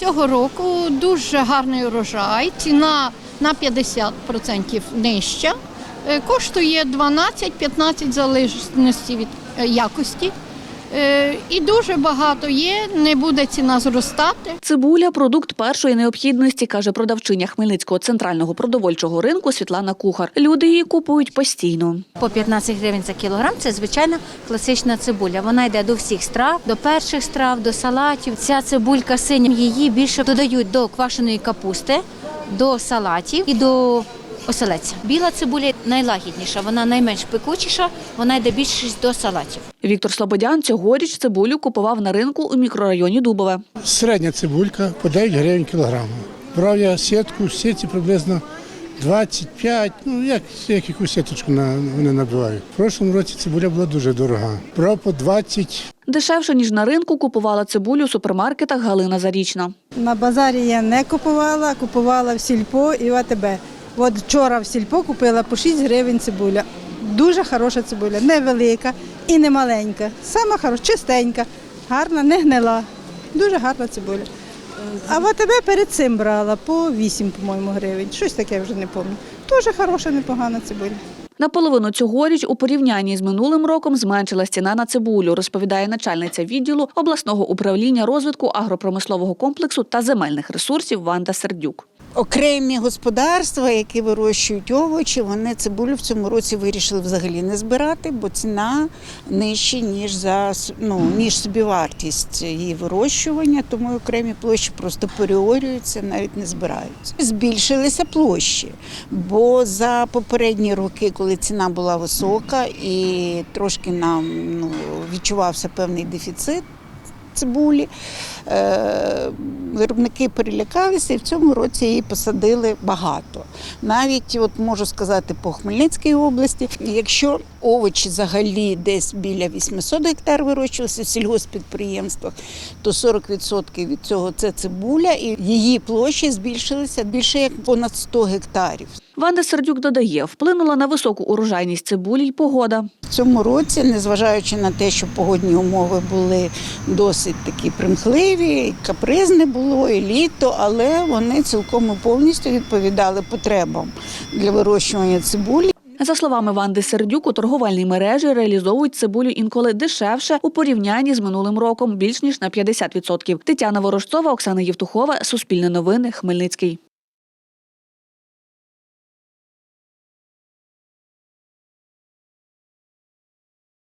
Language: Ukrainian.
Цього року дуже гарний урожай, ціна на 50% нижча. Е, Коштує 12-15 залежності від е, якості. Е, І дуже багато є, не буде ціна зростати. Цибуля продукт першої необхідності, каже продавчиня Хмельницького центрального продовольчого ринку Світлана Кухар. Люди її купують постійно. По 15 гривень за кілограм це звичайна класична цибуля. Вона йде до всіх страв, до перших страв, до салатів. Ця цибулька синя, її більше додають до квашеної капусти, до салатів і до оселедця. Біла цибуля найлагідніша, вона найменш пекучіша, вона йде більше до салатів. Віктор Слободян цьогоріч цибулю купував на ринку у мікрорайоні Дубове. Середня цибулька по 9 гривень кілограму. Брав я сітку, в сіті приблизно 25, ну як, як яку сіточку на, вони набивають. В прошлому році цибуля була дуже дорога. Брав по 20, Дешевше ніж на ринку купувала цибулю у супермаркетах Галина Зарічна. На базарі я не купувала, купувала в сільпо і в АТБ. От вчора в сільпо купила по 6 гривень цибуля. Дуже хороша цибуля, невелика і не маленька. Сама хороша, чистенька, гарна, не гнила. Дуже гарна цибуля. А в АТБ перед цим брала по 8, по-моєму, гривень. Щось таке вже не пам'ятаю. Дуже хороша, непогана цибуля. Наполовину цьогоріч у порівнянні з минулим роком зменшилась ціна на цибулю, розповідає начальниця відділу обласного управління розвитку агропромислового комплексу та земельних ресурсів Ванда Сердюк. Окремі господарства, які вирощують овочі, вони цибулю в цьому році вирішили взагалі не збирати, бо ціна нижча, ніж за ну, ніж собівартість її вирощування, тому окремі площі просто переорюються, навіть не збираються. Збільшилися площі, бо за попередні роки, коли ціна була висока і трошки нам ну, відчувався певний дефіцит цибулі. Виробники перелякалися і в цьому році її посадили багато. Навіть от можу сказати по Хмельницькій області, якщо овочі взагалі десь біля 800 гектар вирощувалися в сільгоспідприємствах, то 40% від цього це цибуля, і її площі збільшилися більше як понад 100 гектарів. Ванда Сердюк додає, вплинула на високу урожайність цибулі й погода. В цьому році, незважаючи на те, що погодні умови були досить такі примхливі, капризне було, і літо, але вони цілком і повністю відповідали потребам для вирощування цибулі. За словами Ванди Сердюк, у торговельній мережі реалізовують цибулю інколи дешевше у порівнянні з минулим роком, більш ніж на 50%. Тетяна Ворожцова, Оксана Євтухова, Суспільне новини, Хмельницький.